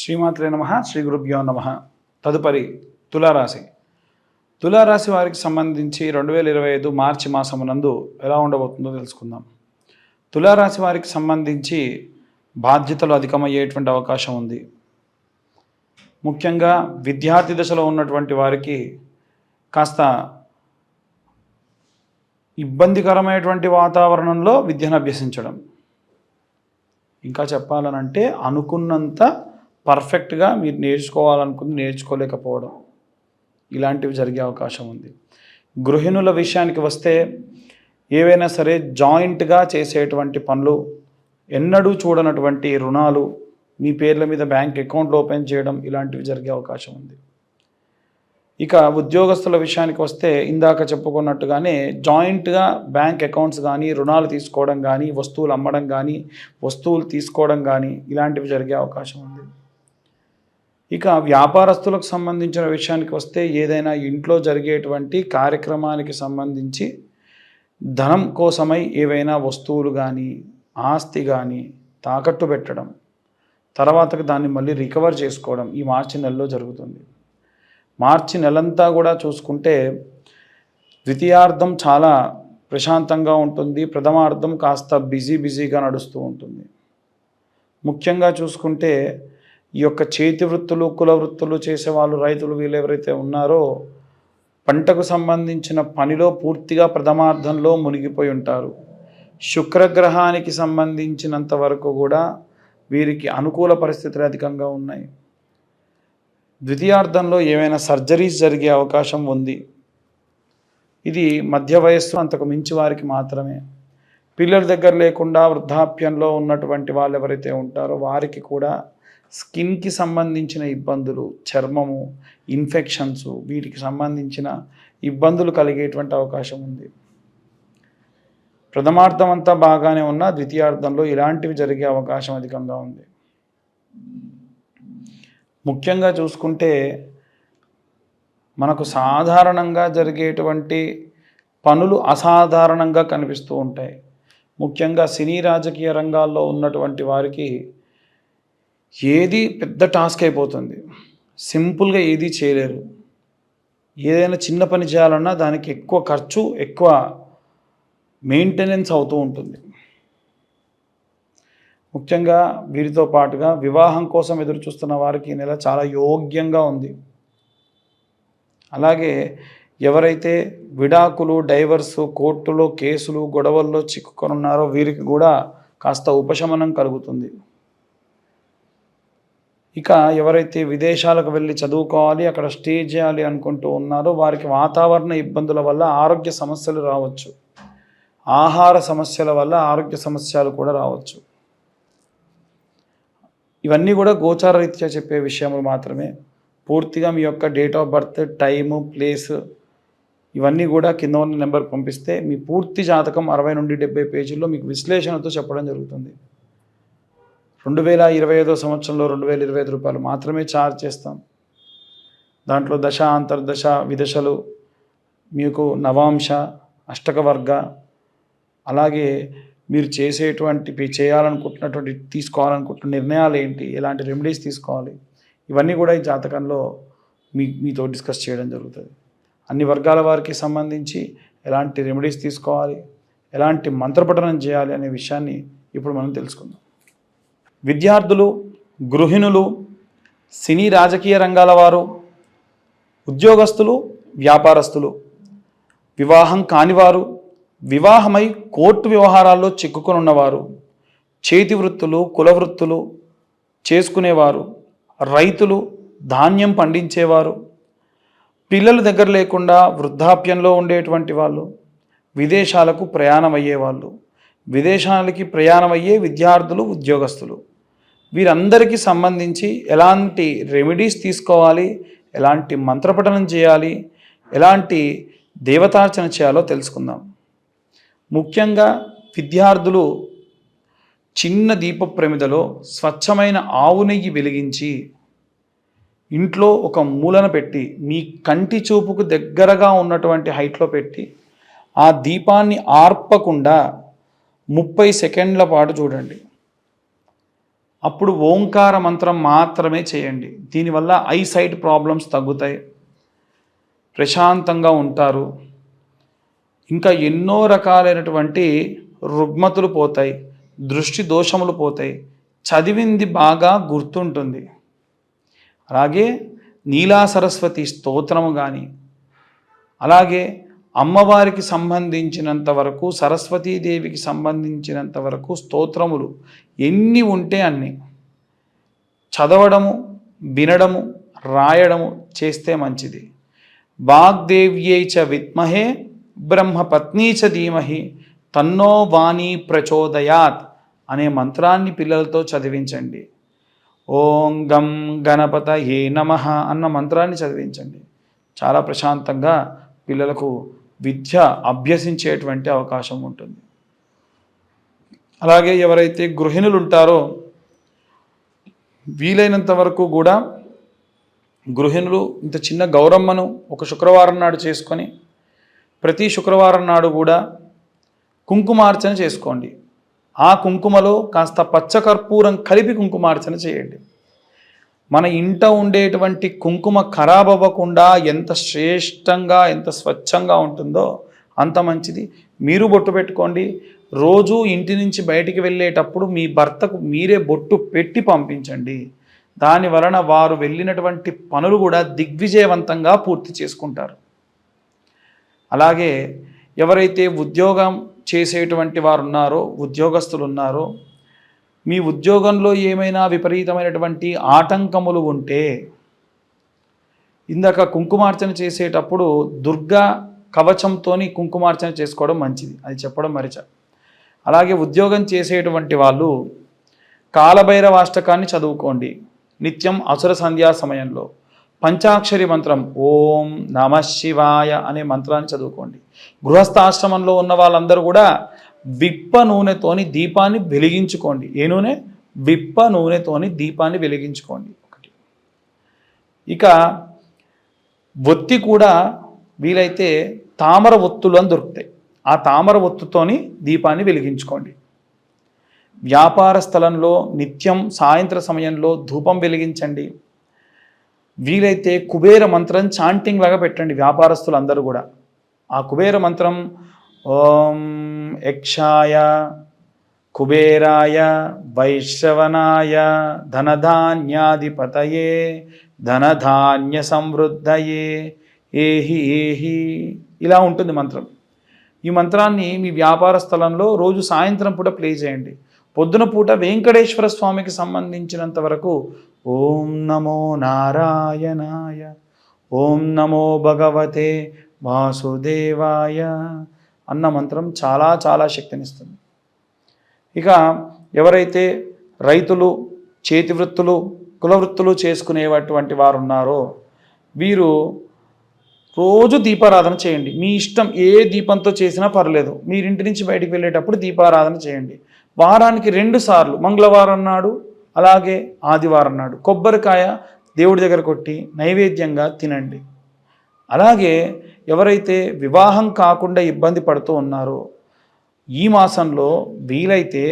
శ్రీమాత్రే నమ శ్రీ గురుభ్యో నమ. తదుపరి తులారాశి. తులారాశి వారికి సంబంధించి రెండు వేల ఇరవై ఐదు మార్చి మాసమునందు ఎలా ఉండబోతుందో తెలుసుకుందాం. తులారాశి వారికి సంబంధించి బాధ్యతలు అధికమయ్యేటువంటి అవకాశం ఉంది. ముఖ్యంగా విద్యార్థి దశలో ఉన్నటువంటి వారికి కాస్త ఇబ్బందికరమైనటువంటి వాతావరణంలో విద్యను అభ్యసించడం. ఇంకా చెప్పాలనంటే అనుకున్నంత పర్ఫెక్ట్గా మీరు నేర్చుకోవాలనుకుంది నేర్చుకోలేకపోవడం ఇలాంటివి జరిగే అవకాశం ఉంది. గృహిణుల విషయానికి వస్తే ఏవైనా సరే జాయింట్గా చేసేటువంటి పనులు ఎన్నడూ చూడనటువంటి రుణాలు మీ పేర్ల మీద బ్యాంక్ అకౌంట్లు ఓపెన్ చేయడం ఇలాంటివి జరిగే అవకాశం ఉంది. ఇక ఉద్యోగస్తుల విషయానికి వస్తే ఇందాక చెప్పుకున్నట్టుగానే జాయింట్గా బ్యాంక్ అకౌంట్స్ కానీ రుణాలు తీసుకోవడం కానీ వస్తువులు అమ్మడం కానీ వస్తువులు తీసుకోవడం కానీ ఇలాంటివి జరిగే అవకాశం ఉంది. ఇక వ్యాపారస్తులకు సంబంధించిన విషయానికి వస్తే ఏదైనా ఇంట్లో జరిగేటువంటి కార్యక్రమానికి సంబంధించి ధనం కోసమై ఏవైనా వస్తువులు కానీ ఆస్తి కానీ తాకట్టు పెట్టడం తర్వాతకు దాన్ని మళ్ళీ రికవర్ చేసుకోవడం ఈ మార్చి నెలలో జరుగుతుంది. మార్చి నెలంతా కూడా చూసుకుంటే ద్వితీయార్థం చాలా ప్రశాంతంగా ఉంటుంది. ప్రథమార్థం కాస్త బిజీ బిజీగా నడుస్తూ ఉంటుంది. ముఖ్యంగా చూసుకుంటే ఈ యొక్క చేతి వృత్తులు కుల వృత్తులు చేసేవాళ్ళు రైతులు వీళ్ళు ఎవరైతే ఉన్నారో పంటకు సంబంధించిన పనిలో పూర్తిగా ప్రథమార్థంలో మునిగిపోయి ఉంటారు. శుక్రగ్రహానికి సంబంధించినంత వరకు కూడా వీరికి అనుకూల పరిస్థితులు అధికంగా ఉన్నాయి. ద్వితీయార్థంలో ఏమైనా సర్జరీస్ జరిగే అవకాశం ఉంది. ఇది మధ్య వయస్సు అంతకు మించి వారికి మాత్రమే. పిల్లల దగ్గర లేకుండా వృద్ధాప్యంలో ఉన్నటువంటి వాళ్ళు ఎవరైతే ఉంటారో వారికి కూడా స్కిన్కి సంబంధించిన ఇబ్బందులు చర్మము ఇన్ఫెక్షన్స్ వీటికి సంబంధించిన ఇబ్బందులు కలిగేటువంటి అవకాశం ఉంది. ప్రథమార్థం అంతా బాగానే ఉన్నా ద్వితీయార్థంలో ఇలాంటివి జరిగే అవకాశం అధికంగా ఉంది. ముఖ్యంగా చూసుకుంటే మనకు సాధారణంగా జరిగేటువంటి పనులు అసాధారణంగా కనిపిస్తూ ఉంటాయి. ముఖ్యంగా సినీ రాజకీయ రంగాల్లో ఉన్నటువంటి వారికి ఏది పెద్ద టాస్క్ అయిపోతుంది. సింపుల్గా ఏది చేయలేరు. ఏదైనా చిన్న పని చేయాలన్నా దానికి ఎక్కువ ఖర్చు ఎక్కువ మెయింటెనెన్స్ అవుతూ ఉంటుంది. ముఖ్యంగా వీరితో పాటుగా వివాహం కోసం ఎదురు చూస్తున్న వారికి ఈ నెల చాలా యోగ్యంగా ఉంది. అలాగే ఎవరైతే విడాకులు డైవర్సు కోర్టులో కేసులు గొడవల్లో చిక్కుకొని ఉన్నారో వీరికి కూడా కాస్త ఉపశమనం కలుగుతుంది. ఇక ఎవరైతే విదేశాలకు వెళ్ళి చదువుకోవాలి అక్కడ స్టే చేయాలి అనుకుంటూ ఉన్నారో వారికి వాతావరణ ఇబ్బందుల వల్ల ఆరోగ్య సమస్యలు రావచ్చు. ఆహార సమస్యల వల్ల ఆరోగ్య సమస్యలు కూడా రావచ్చు. ఇవన్నీ కూడా గోచారరీత్యా చెప్పే విషయములు మాత్రమే. పూర్తిగా మీ యొక్క date of birth time place ఇవన్నీ కూడా కింద ఉన్న నెంబర్ పంపిస్తే మీ పూర్తి జాతకం అరవై నుండి డెబ్బై పేజీల్లో మీకు విశ్లేషణతో చెప్పడం జరుగుతుంది. రెండు వేల ఇరవై ఐదో సంవత్సరంలో రెండు వేల ఇరవై ఐదు రూపాయలు మాత్రమే ఛార్జ్ చేస్తాం. దాంట్లో దశ అంతర్దశ విదశలు మీకు నవాంశ అష్టక వర్గ అలాగే మీరు చేసేటువంటి చేయాలనుకుంటున్నటువంటి తీసుకోవాలనుకుంటున్న నిర్ణయాలు ఏంటి ఎలాంటి రెమెడీస్ తీసుకోవాలి ఇవన్నీ కూడా ఈ జాతకంలో మీ మీతో డిస్కస్ చేయడం జరుగుతుంది. అన్ని వర్గాల వారికి సంబంధించి ఎలాంటి రెమెడీస్ తీసుకోవాలి ఎలాంటి మంత్రపఠనం చేయాలి అనే విషయాన్ని ఇప్పుడు మనం తెలుసుకుందాం. విద్యార్థులు గృహిణులు సినీ రాజకీయ రంగాల వారు ఉద్యోగస్తులు వ్యాపారస్తులు వివాహం కానివారు వివాహమై కోర్టు వ్యవహారాల్లో చిక్కుకొనున్నవారు చేతి వృత్తులు కుల వృత్తులు చేసుకునేవారు రైతులు ధాన్యం పండించేవారు పిల్లలు దగ్గర లేకుండా వృద్ధాప్యంలో ఉండేటువంటి వాళ్ళు విదేశాలకు ప్రయాణం అయ్యేవాళ్ళు విదేశాలకి ప్రయాణం అయ్యే విద్యార్థులు ఉద్యోగస్తులు. వీరందరికీ సంబంధించి ఎలాంటి రెమెడీస్ తీసుకోవాలి ఎలాంటి మంత్రపఠనం చేయాలి ఎలాంటి దేవతార్చన చేయాలో తెలుసుకుందాం. ముఖ్యంగా విద్యార్థులు చిన్న దీప ప్రమిదలో స్వచ్ఛమైన ఆవు నెయ్యి వెలిగించి ఇంట్లో ఒక మూలన పెట్టి మీ కంటి చూపుకు దగ్గరగా ఉన్నటువంటి హైట్లో పెట్టి ఆ దీపాన్ని ఆర్పకుండా ముప్పై సెకండ్ల పాటు చూడండి. అప్పుడు ఓంకార మంత్రం మాత్రమే చేయండి. దీనివల్ల ఐ సైట్ ప్రాబ్లమ్స్ తగ్గుతాయి. ప్రశాంతంగా ఉంటారు. ఇంకా ఎన్నో రకాలైనటువంటి రుగ్మతులు పోతాయి. దృష్టి దోషములు పోతాయి. చదివింది బాగా గుర్తుంటుంది. అలాగే నీలా సరస్వతి స్తోత్రము కానీ అలాగే అమ్మవారికి సంబంధించినంత వరకు సరస్వతీదేవికి సంబంధించినంత వరకు స్తోత్రములు ఎన్ని ఉంటే అన్ని. చదవడము వినడము రాయడము చేస్తే మంచిది. వాగ్దేవ్యై చ విద్మహే బ్రహ్మపత్ని చ ధీమహి తన్నో వాణి ప్రచోదయాత్ అనే మంత్రాన్ని పిల్లలతో చదివించండి. ఓం గం ఏ నమ అన్న మంత్రాన్ని చదివించండి. చాలా ప్రశాంతంగా పిల్లలకు విద్య అభ్యసించేటువంటి అవకాశం ఉంటుంది. అలాగే ఎవరైతే గృహిణులు ఉంటారో వీలైనంత వరకు కూడా గృహిణులు ఇంత చిన్న గౌరమ్మను ఒక శుక్రవారం నాడు చేసుకొని ప్రతి శుక్రవారం నాడు కూడా కుంకుమార్చన చేసుకోండి. ఆ కుంకుమలో కాస్త పచ్చకర్పూరం కలిపి కుంకుమార్చన చేయండి. మన ఇంట ఉండేటువంటి కుంకుమ ఖరాబ్ అవ్వకుండా ఎంత శ్రేష్టంగా ఎంత స్వచ్ఛంగా ఉంటుందో అంత మంచిది. మీరు బొట్టు పెట్టుకోండి. రోజు ఇంటి నుంచి బయటికి వెళ్ళేటప్పుడు మీ భర్తకు మీరే బొట్టు పెట్టి పంపించండి. దాని వలన వారు వెళ్ళినటువంటి పనులు కూడా దిగ్విజయవంతంగా పూర్తి చేసుకుంటారు. అలాగే ఎవరైతే ఉద్యోగం చేసేటువంటి వారు ఉన్నారో ఉద్యోగస్తులు ఉన్నారో మీ ఉద్యోగంలో ఏమైనా విపరీతమైనటువంటి ఆటంకములు ఉంటే ఇందాక కుంకుమార్చన చేసేటప్పుడు దుర్గా కవచంతో కుంకుమార్చన చేసుకోవడం మంచిది. అది చెప్పడం మరిచ. అలాగే ఉద్యోగం చేసేటువంటి వాళ్ళు కాలభైరవాష్టకాన్ని చదువుకోండి. నిత్యం అసుర సంధ్యా సమయంలో. పంచాక్షరి మంత్రం ఓం నమ శివాయ అనే మంత్రాన్ని చదువుకోండి. గృహస్థాశ్రమంలో ఉన్న వాళ్ళందరూ కూడా విప్ప నూనెతోని దీపాన్ని వెలిగించుకోండి. ఏ నూనె? విప్ప నూనెతోని దీపాన్ని వెలిగించుకోండి. ఒకటి. ఇక ఒత్తి కూడా వీలైతే తామర ఒత్తులు అని దొరుకుతాయి. ఆ తామర ఒత్తుతోని దీపాన్ని వెలిగించుకోండి. వ్యాపార స్థలంలో నిత్యం సాయంత్ర సమయంలో ధూపం వెలిగించండి. వీలైతే కుబేర మంత్రం చాంటింగ్ లాగా పెట్టండి వ్యాపారస్తులు అందరూ కూడా. ఆ కుబేర మంత్రం ఓం యక్షాయ కుబేరాయ వైశ్రవనాయ ధనధాన్యాధిపతయే ధనధాన్య సమృద్ధయే ఏహి ఏహి. ఇలా ఉంటుంది మంత్రం. ఈ మంత్రాన్ని మీ వ్యాపార స్థలంలో రోజు సాయంత్రం పూట ప్లే చేయండి. పొద్దున పూట వెంకటేశ్వర స్వామికి సంబంధించినంత వరకు ఓం నమో నారాయణాయ ఓం నమో భగవతే వాసుదేవాయ అన్న మంత్రం చాలా చాలా శక్తినిస్తుంది. ఇక ఎవరైతే రైతులు చేతి వృత్తులు కుల వృత్తులు చేసుకునేటువంటి వారు ఉన్నారో వీరు రోజు దీపారాధన చేయండి. మీ ఇష్టం ఏ దీపంతో చేసినా పర్లేదు. మీరు ఇంటి నుంచి బయటికి వెళ్ళేటప్పుడు దీపారాధన చేయండి. వారానికి రెండు సార్లు మంగళవారం నాడు అలాగే ఆదివారం నాడు కొబ్బరికాయ దేవుడి దగ్గర కొట్టి నైవేద్యంగా తినండి. అలాగే ఎవరైతే వివాహం కాకుండా ఇబ్బంది పడుతూ ఉన్నారో ఈ మాసంలో వీలైతే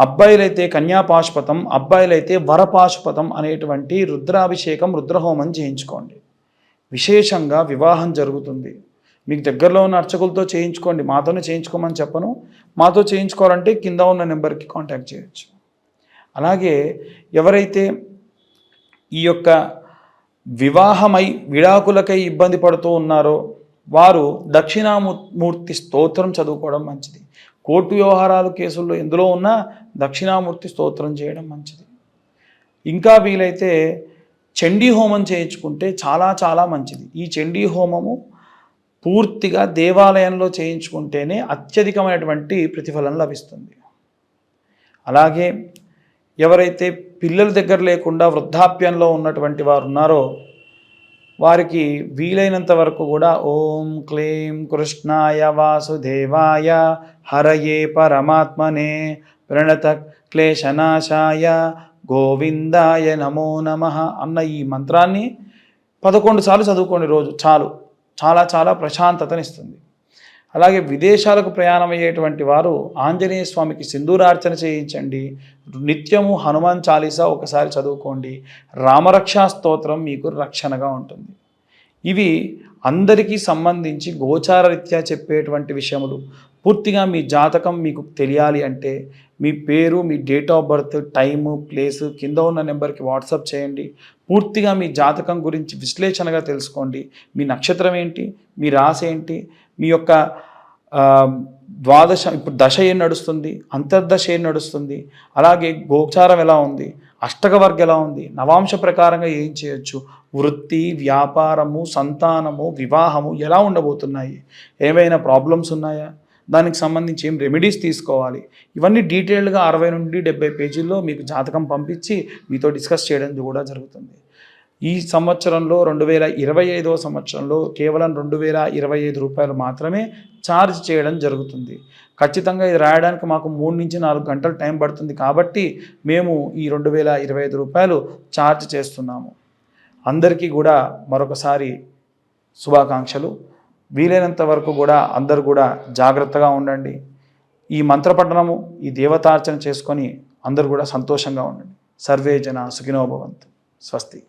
అబ్బాయిలైతే కన్యాపాశుపతం అబ్బాయిలైతే వరపాశుపతం అనేటువంటి రుద్రాభిషేకం రుద్రహోమం చేయించుకోండి. విశేషంగా వివాహం జరుగుతుంది. మీకు దగ్గరలో ఉన్న అర్చకులతో చేయించుకోండి. మాతోనే చేయించుకోమని చెప్పను. మాతో చేయించుకోవాలంటే కింద ఉన్న నెంబర్కి కాంటాక్ట్ చేయొచ్చు. అలాగే ఎవరైతే ఈ యొక్క వివాహమై విడాకులకై ఇబ్బంది పడుతూ ఉన్నారో వారు దక్షిణామూర్తి స్తోత్రం చదువుకోవడం మంచిది. కోర్టు వ్యవహారాలు కేసుల్లో ఎందులో ఉన్నా దక్షిణామూర్తి స్తోత్రం చేయడం మంచిది. ఇంకా వీలైతే చండీ హోమం చేయించుకుంటే చాలా చాలా మంచిది. ఈ చండీ హోమము పూర్తిగా దేవాలయంలో చేయించుకుంటేనే అత్యధికమైనటువంటి ప్రతిఫలం లభిస్తుంది. అలాగే ఎవరైతే పిల్లల దగ్గర లేకుండా వృద్ధాప్యంలో ఉన్నటువంటి వారు ఉన్నారో వారికి వీలైనంత వరకు కూడా ఓం క్లీం కృష్ణాయ వాసుదేవాయ హరయే పరమాత్మనే ప్రణత క్లేశనాశాయ గోవిందాయ నమో నమ అన్న ఈ మంత్రాన్ని పదకొండు సార్లు చదువుకోండి రోజు. చాలు. చాలా చాలా ప్రశాంతతనిస్తుంది. అలాగే విదేశాలకు ప్రయాణం అయ్యేటువంటి వారు ఆంజనేయ స్వామికి సింధూరార్చన చేయించండి. నిత్యము హనుమాన్ చాలీసా ఒకసారి చదువుకోండి. రామరక్షా స్తోత్రం మీకు రక్షణగా ఉంటుంది. ఇవి అందరికీ సంబంధించి గోచార రీత్యా చెప్పేటువంటి విషయములు. పూర్తిగా మీ జాతకం మీకు తెలియాలి అంటే మీ పేరు మీ date of birth time place కింద ఉన్న నెంబర్కి వాట్సాప్ చేయండి. పూర్తిగా మీ జాతకం గురించి విశ్లేషణగా తెలుసుకోండి. మీ నక్షత్రం ఏంటి? మీ రాశి ఏంటి? మీ యొక్క ద్వాదశ ఇప్పుడు దశ ఏం నడుస్తుంది? అంతర్దశ ఏం నడుస్తుంది? అలాగే గోచారం ఎలా ఉంది? అష్టకవర్గ ఎలా ఉంది? నవాంశ ప్రకారంగా ఏం చేయొచ్చు? వృత్తి వ్యాపారము సంతానము వివాహము ఎలా ఉండబోతున్నాయి? ఏమైనా ప్రాబ్లమ్స్ ఉన్నాయా? దానికి సంబంధించి ఏం రెమెడీస్ తీసుకోవాలి? ఇవన్నీ డీటెయిల్డ్గా అరవై నుండి డెబ్బై పేజీల్లో మీకు జాతకం పంపించి మీతో డిస్కస్ చేయడం కూడా జరుగుతుంది. ఈ సంవత్సరంలో రెండు వేల ఇరవై ఐదవ సంవత్సరంలో కేవలం రెండు వేల ఇరవై ఐదు రూపాయలు మాత్రమే ఛార్జ్ చేయడం జరుగుతుంది. ఖచ్చితంగా ఇది రాయడానికి మాకు మూడు నుంచి నాలుగు గంటలు టైం పడుతుంది కాబట్టి మేము ఈ రెండు వేల ఇరవై ఐదు రూపాయలు ఛార్జ్ చేస్తున్నాము. అందరికీ కూడా మరొకసారి శుభాకాంక్షలు. వీలైనంత వరకు కూడా అందరు కూడా జాగ్రత్తగా ఉండండి. ఈ మంత్రపఠనము ఈ దేవతార్చన చేసుకొని అందరూ కూడా సంతోషంగా ఉండండి. సర్వే జన సుఖినోభవంతు స్వస్తి.